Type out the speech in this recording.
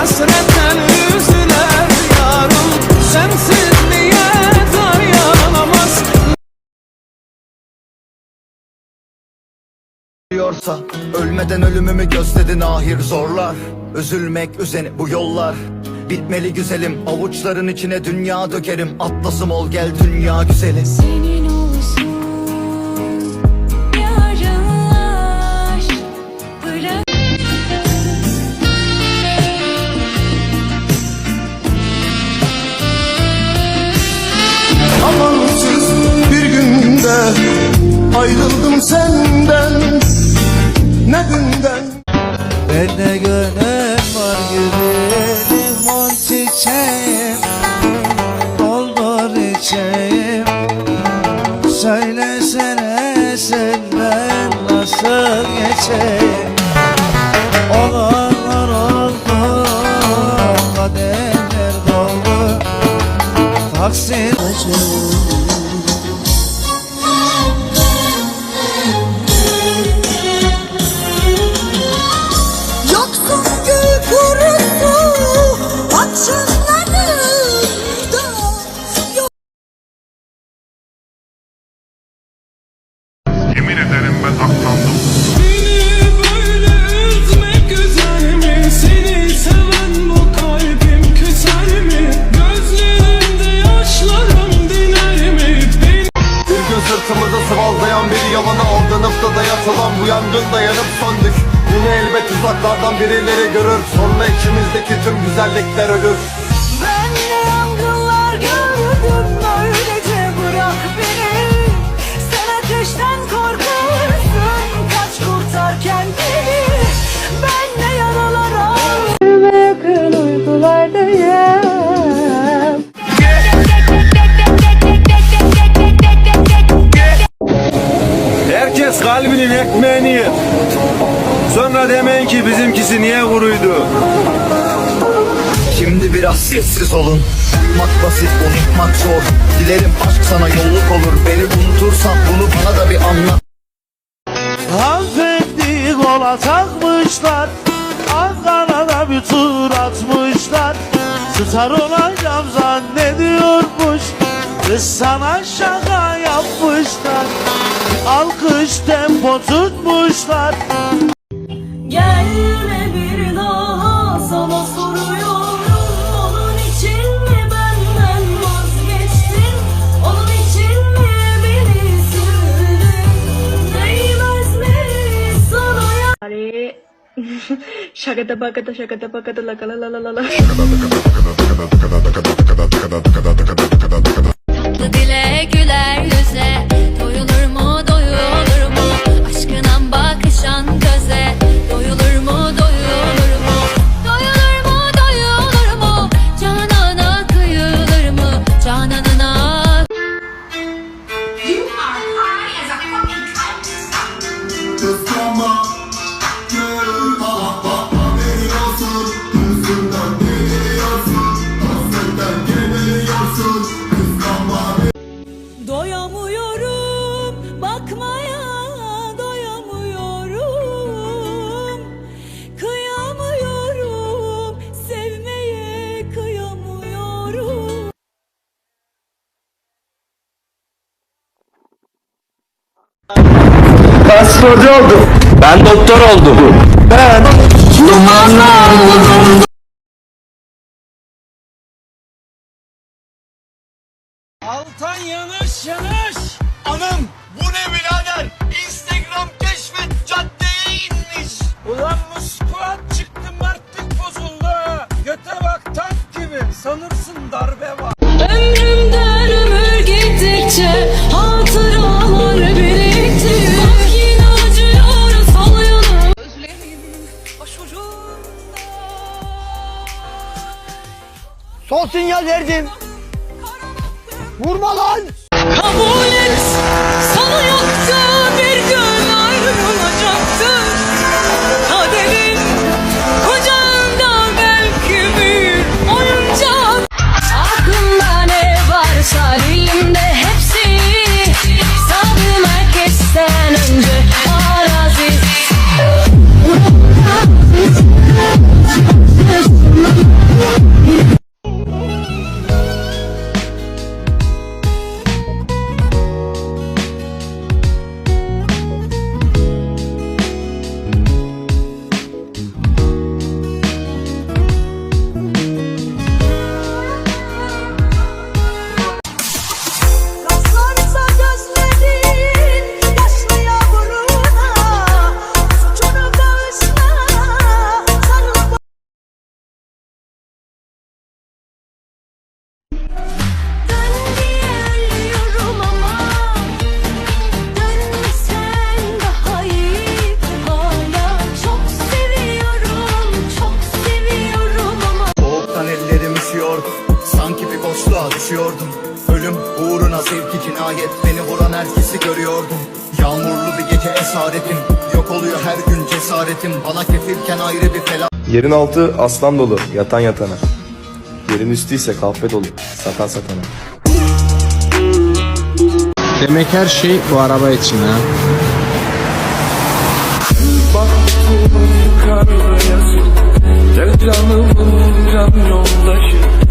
Hasretten üzüler yarım Sensiz niye zar yanamaz. Diyorsa ölmeden ölümümü gözledin ahir zorlar. Üzülmek üzeni bu yollar. Bitmeli güzelim avuçların içine dünya dökerim. Atlasım ol gel dünya güzeli. Senin ayrıldım senden. Ne günden? Bende gönül var güzelim on çiçeğim sırtımızı sıvazlayan bir yalana aldanıp da dayatılan Bu yangın dayanıp söndük Yine elbet uzaklardan birileri görür. Sonra içimizdeki tüm güzellikler ölür Kalbinin ekmeğini yer. Sonra demeyin ki bizimkisi niye kuruydu. Şimdi biraz sessiz olun. Uyumak basit unutmak zor. Dilerim aşk sana yolluk olur. Beni unutursan bunu bana da bir anlat. Hanımefendi kola takmışlar Ankara'da bir tur atmışlar. Star olacağım zannediyormuş. Kız sana şaka yapmışlar Alkış tempo tutmuşlar. Gelme bir daha sana soruyorum. Onun için mi benden vazgeçtin? Onun için mi beni sildin Değmez mi sana ya? Bagada shagada bagada la la la la la la. Tatlı dile güler Ben sporcu oldum. Ben doktor oldum. Ben Altan yanış yanış Anam bu ne birader? Instagram keşfet caddeye inmiş. Ulan bu squat çıktı mertlik bozuldu. Göte bak tank gibi. Sanırsın Son sinyal verdim. Vurma lan! Kabul et! Sana yoktu cinayet. Beni vuran herkesi görüyordum. Yağmurlu bir gece esaretim. Yok oluyor her gün cesaretim. Bana kefilken ayrı bir felaket Yerin altı aslan dolu, yatan yatana. Yerin üstü ise kahpe dolu, satan satana. Demek her şey bu araba için ha. Gel canımın can yoldaşı